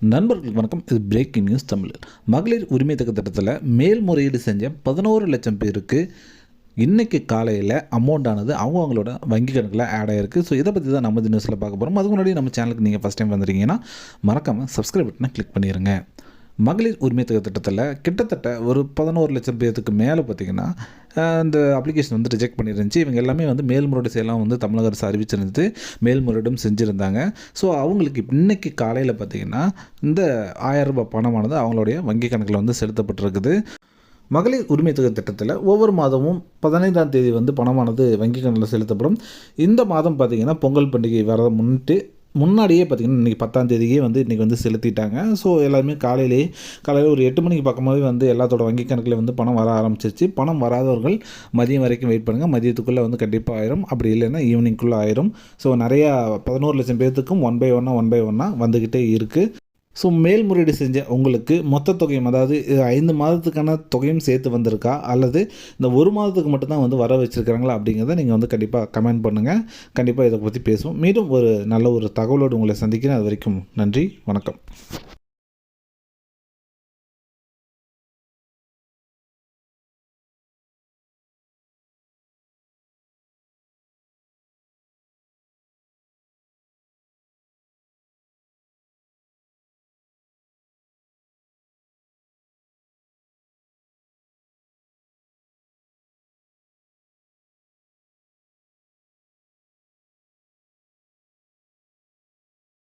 நண்பர்களுக்கு வணக்கம். இது பிரேக்கிங் நியூஸ் தமிழ். மகளிர் உரிமை தக்க திட்டத்தில் மேல்முறையீடு செஞ்ச பதினோரு லட்சம் பேருக்கு இன்றைக்கி காலையில் அமௌண்ட் ஆனது அவங்க அவங்களோட வங்கி கணக்கில் ஆட் ஆகிருக்கு ஸோ இதை பற்றி தான் நம்ம நியூஸில் பார்க்க போகிறோம் அதுக்கு முன்னாடி நம்ம சேனலுக்கு நீங்கள் ஃபஸ்ட் டைம் வந்துருக்கீங்கன்னா மறக்காமல் சப்ஸ்கிரைப் பட்டனை கிளிக் பண்ணிடுங்க மகளிர் உரிமை திட்டத்தில் கிட்டத்தட்ட ஒரு பதினோரு லட்சம் பேர்த்துக்கு மேலே பார்த்தீங்கன்னா அந்த இந்த அப்ளிகேஷன் வந்து ரிஜெக்ட் பண்ணிருந்துச்சு. இவங்க எல்லாமே வந்து மேல்முறையீடு செய்யலாம் வந்து தமிழக அரசு அறிவிச்சிருந்து மேல்முறையீடும் செஞ்சுருந்தாங்க. ஸோ அவங்களுக்கு இன்றைக்கி காலையில் பார்த்தீங்கன்னா இந்த ஆயிரம் ரூபாய் பணமானது அவங்களுடைய வங்கி கணக்கில் வந்து செலுத்தப்பட்டிருக்குது. மகளிர் உரிமை தொகை திட்டத்தில் ஒவ்வொரு மாதமும் பதினைந்தாம் தேதி வந்து பணமானது வங்கி கணக்கில் செலுத்தப்படும். இந்த மாதம் பார்த்திங்கன்னா பொங்கல் பண்டிகை வரதை முன்னிட்டு முன்னாடியே பார்த்திங்கன்னா இன்றைக்கி பத்தாம் தேதியே வந்து இன்றைக்கி வந்து செலுத்திட்டாங்க. ஸோ எல்லாருமே காலையிலேயே காலையில் ஒரு எட்டு மணிக்கு பக்கமாகவே வந்து எல்லாத்தோட வங்கி கணக்கில் வந்து பணம் வர ஆரம்பிச்சிருச்சு. பணம் வராதவர்கள் மதியம் வரைக்கும் வெயிட் பண்ணுங்கள் மதியத்துக்குள்ளே வந்து கண்டிப்பாக ஆயிரும். அப்படி இல்லைன்னா ஈவினிங்குள்ளே ஆயிரும். ஸோ நிறையா பதினோரு லட்சம் பேர்த்துக்கும் ஒன் பை ஒன்னாக ஒன் பை ஒன்னாக வந்துக்கிட்டே இருக்குது ஸோ மேல்முறையீடு செஞ்ச உங்களுக்கு மொத்த தொகையும் அதாவது ஐந்து மாதத்துக்கான தொகையும் சேர்த்து வந்திருக்கா? அல்லது இந்த ஒரு மாதத்துக்கு மட்டும்தான் வந்து வர வச்சுருக்காங்களா அப்படிங்கிறத நீங்கள் வந்து கண்டிப்பாக கமெண்ட் பண்ணுங்கள் கண்டிப்பாக இதை பற்றி பேசுவோம். மீண்டும் ஒரு நல்ல ஒரு தகவலோடு உங்களை சந்திக்கிறேன். அது வரைக்கும் நன்றி வணக்கம்.